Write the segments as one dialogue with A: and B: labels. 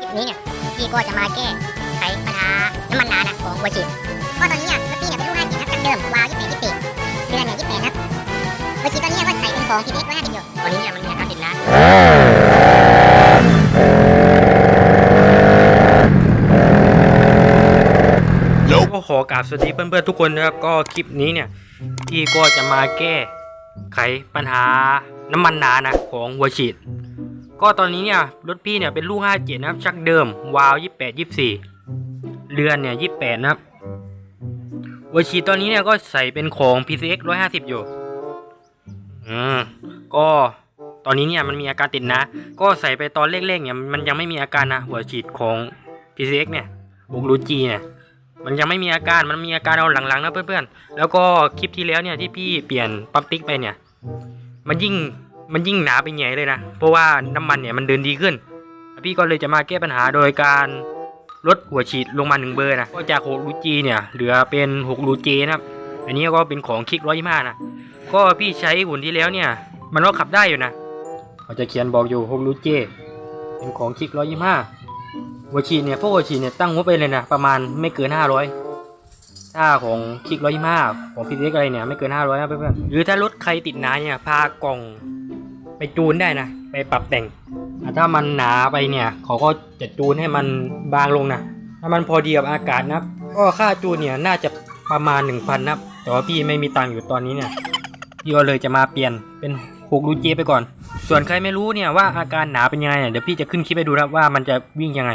A: คลิปนี้เนี่ยพี่ก็จะมาแก้ไขปัญหาน้ำมันนานะของหัวฉีดก็ตอนนี้เนี่ยรถพี่เนี่ยเป็นรุ่น5 7นะครับจากเดิมวาล์ว28 24เดือนเนี่ย28นะครับหัวฉีดตอนนี้เนี่ยก็ใส่เป็นของ PTX 150อยู่ตอนนี้เนี่ยมันมีอาการติดน้ำ
B: ก็ขอกราบสวัสดีเพื่อนๆทุกคนนะครับก็คลิปนี้เนี่ยพี่ก็จะมาแก้ไขปัญหาน้ำมันหนานะของหัวฉีด ก็ตอนนี้เนี่ยรถพี่เนี่ยเป็นลูก 57 นะครับ ชักเดิม วาว 28 24 เรือนเนี่ย 28 นะครับหัวฉีดตอนนี้เนี่ยก็ใส่เป็นของ PCX 150 อยู่ อืม ก็ตอนนี้เนี่ยมันมีอาการติดนะ ก็ใส่ไปตอนเร่งๆเนี่ยมันยังไม่มีอาการนะหัวฉีดของ PCX เนี่ยบุกรูจีเนี่ยมันยังไม่มีอาการมันมีอาการเอาหลังๆนะเพื่อนๆ แล้วก็คลิปที่แล้วเนี่ยที่พี่เปลี่ยนปั๊มติ๊กไปเนี่ย มันยิ่ง มันยิ่งหนาไปใหญ่เลยนะ เพราะว่าน้ำมันเนี่ยมันเดินดีขึ้น พี่ก็เลยจะมาแก้ปัญหาโดยการลดหัวฉีดลงมาหนึ่งเบอร์นะ ก็จาก6รูจีเนี่ยเหลือเป็น6รูเจนะครับ อันนี้ก็เป็นของคลิกร้อยยี่ห้านะ ก็พี่ใช้หุ่นที่แล้วเนี่ย มันก็ขับได้อยู่นะเขาจะเขียนบอกอยู่6รูเจเป็นของคลิกร้อยยี่ห้าหัวฉีดเนี่ยพวกหัวฉีดเนี่ยตั้งงบไปเลยนะประมาณไม่เกินห้าร้อยถ้าของคลิกร้อยยี่ห้าของพีดีอะไรเนี่ยไม่เกินห้าร้อยนะเพื่อนๆหรือถ้ารถใครติดหนาเนี่ยพากล่อง ไปจูนได้นะ ไปปรับแต่ง ถ้ามันหนาไปเนี่ย เขาก็จะจูนให้มันบางลงนะ ถ้ามันพอดีกับอากาศนะก็ค่าจูนเนี่ยน่าจะประมาณหนึ่งพันนะแต่ว่าพี่ไม่มีตังค์อยู่ตอนนี้เนี่ย พี่ก็เลยจะมาเปลี่ยนเป็นหกรูเจไปก่อน ส่วนใครไม่รู้เนี่ยว่าอาการหนาเป็นยังไงเนี่ยเดี๋ยวพี่จะขึ้นคลิปไปดูนะครับว่ามันจะวิ่งยังไง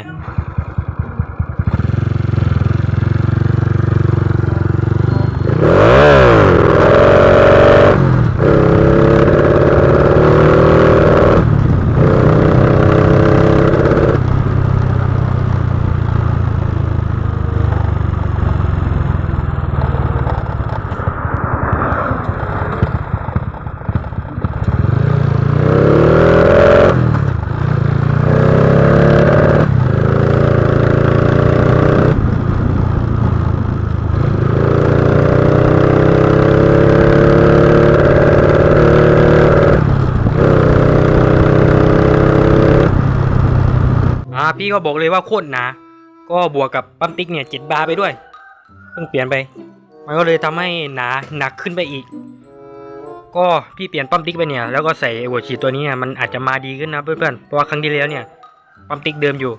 B: พี่ก็บอกเลยว่าโคตรหนา ก็บวกกับปั๊มติ๊กเนี่ยเจ็ดบาร์ไปด้วยเพิ่งเปลี่ยนไป มันก็เลยทำให้หนาหนักขึ้นไปอีก ก็พี่เปลี่ยนปั๊มติ๊กไปเนี่ยแล้วก็ใส่หัวฉีดตัวนี้เนี่ยมันอาจจะมาดีขึ้นนะเพื่อนๆเพราะว่าครั้งที่แล้วเนี่ยปั๊มติ๊กเดิมอยู่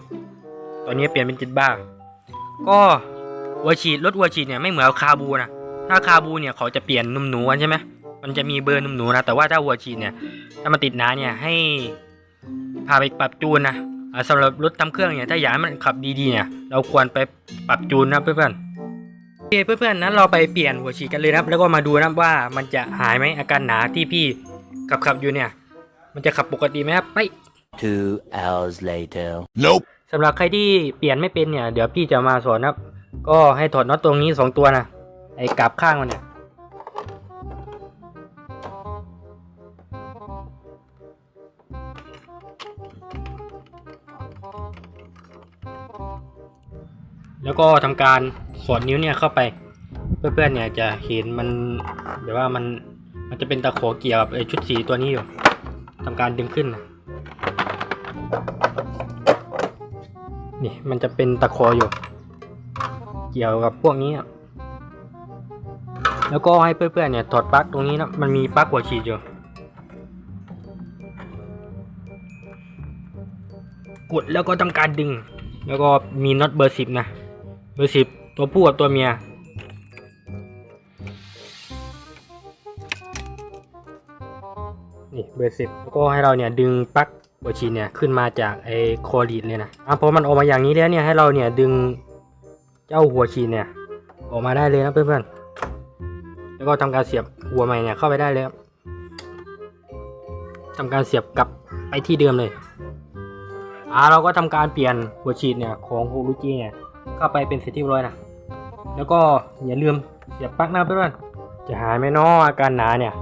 B: ตอนนี้เปลี่ยนเป็นเจ็ดบาร์ก็หัวฉีดรถหัวฉีดเนี่ยไม่เหมือนคาบูนะถ้าคาบูเนี่ยเขาจะเปลี่ยนนุ่มหนูกันใช่ไหมมันจะมีเบอร์นุ่มหนูนะแต่ว่าถ้าหัวฉีดเนี่ยถ้ามันติดหนาเนี่ยให้พาไปปรับจูนนะอ่า สำหรับรถทำเครื่องเนี่ยถ้าอยากให้มันขับดีๆเนี่ยเราควรไปปรับจูนนะเพื่อนๆโอเคเพื่อนๆนั้นเราไปเปลี่ยนหัวฉีดกันเลยนะครับแล้วก็มาดูนะครับว่ามันจะหายไหมอาการหนาที่พี่ขับขับๆอยู่เนี่ย มันจะขับปกติไหมครับไป
C: Two hours later.
D: Nope.
B: สำหรับใครที่เปลี่ยนไม่เป็นเนี่ย เดี๋ยวพี่จะมาสอนนะครับ ก็ให้ถอดน็อตตรงนี้สองตัวนะไอ้กลับข้างมันเนี่ย แล้วก็ทำการสอดนิ้วเนี่ยเข้าไป เพื่อนๆเนี่ยจะเห็นมันแบบว่ามันมันจะเป็นตะขอเกี่ยวกับไอชุดสีตัวนี้อยู่ทำการดึงขึ้นนะนี่มันจะเป็นตะขออยู่ เกี่ยวกับพวกนี้อะแล้วก็ให้เพื่อนๆเนี่ยถอดปลั๊กตรงนี้นะมันมีปลั๊กหัวฉีดอยู่กดแล้วก็ต้องการดึง แล้วก็มีน็อตเบอร์สิบนะ เบอร์สิบตัวผู้กับตัวเมีย นี่เบอร์สิบแล้วก็ให้เราเนี่ยดึงปลั๊กหัวฉีดเนี่ยขึ้นมาจากไอ้คอรีดเลยนะอะพอมันออกมาอย่างนี้แล้วเนี่ยให้เราเนี่ยดึงเจ้าหัวฉีดเนี่ย ออกมาได้เลยนะเพื่อนๆ แล้วก็ทำการเสียบหัวใหม่เนี่ยเข้าไปได้เลยครับทำการเสียบกลับไปที่เดิมเลยอ่าเราก็ทำการเปลี่ยนหัวฉีดเนี่ยของฮูรุจิเนี่ย เข้าไปเป็นเสร็จที่ร้อยนะ แล้วก็อย่าลืมเสียบปลั๊กนะเพื่อนจะหายไหมนาะอาการหนาเนี่ย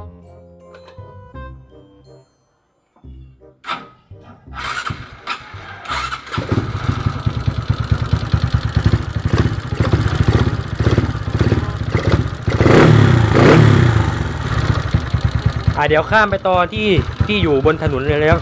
B: อ่าเดี๋ยวข้ามไปตอนที่ที่อยู่บนถนนเลยแล้ว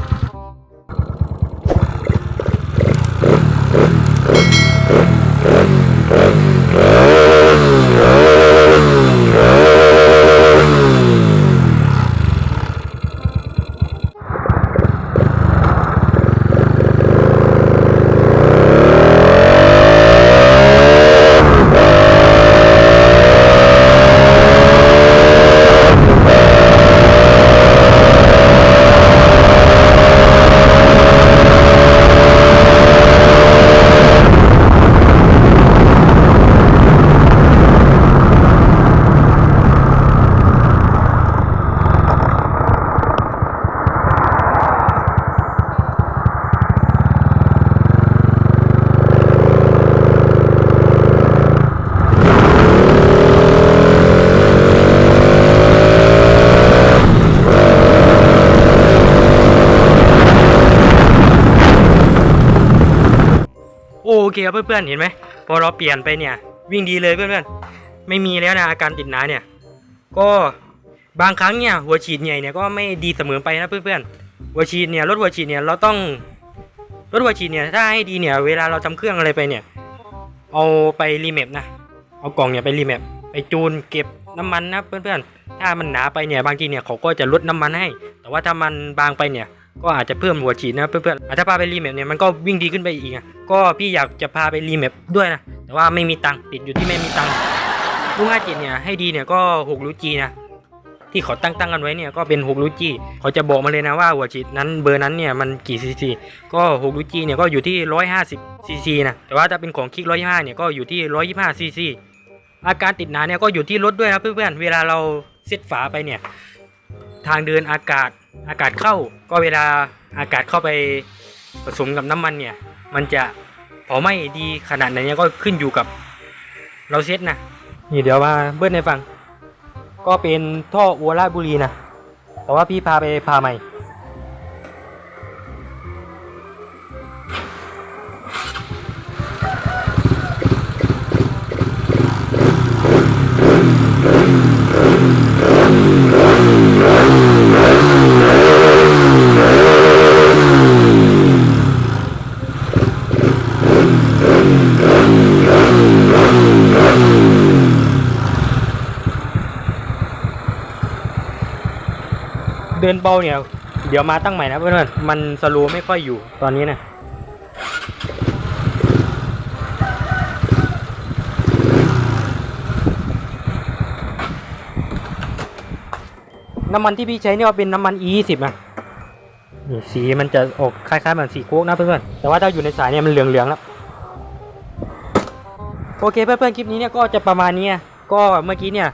B: เคครับเพื่อนๆเห็นไหมพอเราเปลี่ยนไปเนี่ย วิ่งดีเลยเพื่อนๆไม่มีแล้วนะอาการติดหนาเนี่ย ก็บางครั้งเนี่ยหัวฉีดใหญ่เนี่ยก็ไม่ดีเสมอไปนะเพื่อนๆหัวฉีดเนี่ยรถหัวฉีดเนี่ยเราต้องรถหัวฉีดเนี่ยถ้าให้ดีเนี่ยเวลาเราทำเครื่องอะไรไปเนี่ย เอาไปรีแมปนะเอากล่องเนี่ยไปรีแมปไปจูนเก็บน้ำมันนะเพื่อนๆถ้ามันหนาไปเนี่ยบางทีเนี่ยเขาก็จะลดน้ำมันให้ แต่ว่าถ้ามันบางไปเนี่ย ก็อาจจะเพิ่มหัวฉีดนะเพื่อนๆอะถ้าพาไปรีแมปเนี่ยมันก็วิ่งดีขึ้นไปอีกอะก็พี่อยากจะพาไปรีแมปด้วยนะ แต่ว่าไม่มีตังค์ติดอยู่ที่ไม่มีตังค์ลูกห้าจ็ดเนี่ยให้ดีเนี่ยก็หกรูจีนะที่เขาตั้งตั้งกันไว้เนี่ยก็เป็นหกรูจีเขาจะบอกมาเลยนะว่าหัวฉีดนั้นเบอร์นั้นเนี่ยมันกี่ซีซีก็หกรูจีเนี่ยก็อยู่ที่ร้อยห้าสิบซีซีนะแต่ว่าถ้าเป็นของคลิกร้อยห้าเนี่ยก็อยู่ที่ร้อยยี่ห้าซีซีอาการติดหนาเนี่ยก็อยู่ที่รถด้วยนะเพื่อนๆเวลาเราเซตฝาไปเนี่ยทางเดินอากาศ อากาศเข้าก็เวลาอากาศเข้าไปผสมกับน้ำมันเนี่ย มันจะเผาไหม้ดีขนาดไหนเนี่ยก็ขึ้นอยู่กับเราเซตนะนี่เดี๋ยวมาเบิ้ลให้ฟัง ก็เป็นท่ออัวราชบุรีนะแต่ว่าพี่พาไปพาใหม่ เดินเบาเนี่ย เดี๋ยวมาตั้งใหม่นะเพื่อนๆมันสโลว์ไม่ค่อยอยู่ตอนนี้นะน้ำมันที่พี่ใช้เนี่ยเป็นน้ำมัน E20 นะ นี่สีมันจะออกคล้ายๆเหมือนสีโค้กนะเพื่อนๆแต่ว่าถ้าอยู่ในสายเนี่ยมันเหลืองๆแล้วโอเคเพื่อนๆคลิปนี้เนี่ยก็จะประมาณนี้ก็เมื่อกี้เนี่ย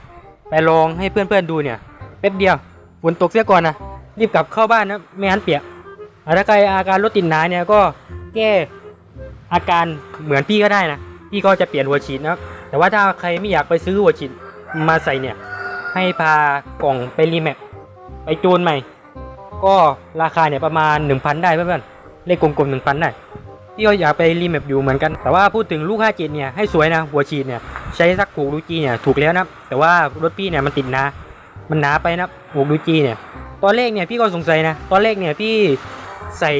B: ไปลองให้เพื่อนๆดูเนี่ยแป๊บเดียวฝนตกเสียก่อนนะรีบกลับเข้าบ้านนะไม่งั้นเปียกถ้าใครอาการรถติดหนาเนี่ยก็แก้อาการเหมือนพี่ก็ได้นะพี่ก็จะเปลี่ยนหัวฉีดนะแต่ว่าถ้าใครไม่อยากไปซื้อหัวฉีดมาใส่เนี่ยให้พากล่องไปรีแมปไปจูนใหม่ ก็ราคาเนี่ยประมาณ 1,000 ได้เพื่อนๆเลขกลมๆ1,000ได้พี่ก็อยากไปรีแมปอยู่เหมือนกัน แต่ว่าพูดถึงลูก57เนี่ยให้สวยนะหัวฉีดเนี่ยใช้สักผูกลูจีเนี่ยถูกแล้วนะแต่ว่ารถพี่เนี่ยมันติดนามันหนาไปนะผูกลูจีเนี่ยตอนแรกเนี่ยพี่ก็สงสัยนะตอนแรกเนี่ยพี่ใส่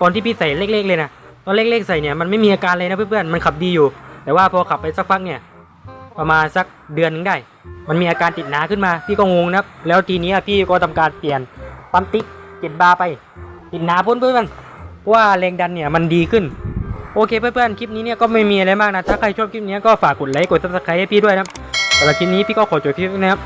B: ตอนที่พี่ใส่เล็กๆเลยนะตอนเล็กๆใส่เนี่ยมันไม่มีอาการเลยนะเพื่อนๆมันขับดีอยู่ แต่ว่าพอขับไปสักพักเนี่ยประมาณสักเดือนหนึงได้ มันมีอาการติดหนาขึ้นมาพี่ก็งงนะแล้วทีนี้พี่ก็ทำการเปลี่ยนปั๊มติ๊ก เจ็บบาร์ไปติดหนาพ้นเพื่อนๆเพื่อนว่าแรงดันเนี่ยมันดีขึ้น โอเคเพื่อนๆคลิปนี้เนี่ยก็ไม่มีอะไรมากนะ ถ้าใครชอบคลิปนี้ก็ฝากกดไลค์กดซับสไครต์ให้พี่ด้วยนะครับสำหรับคลิปนี้พี่ก็ขอจบคลิปนะครับ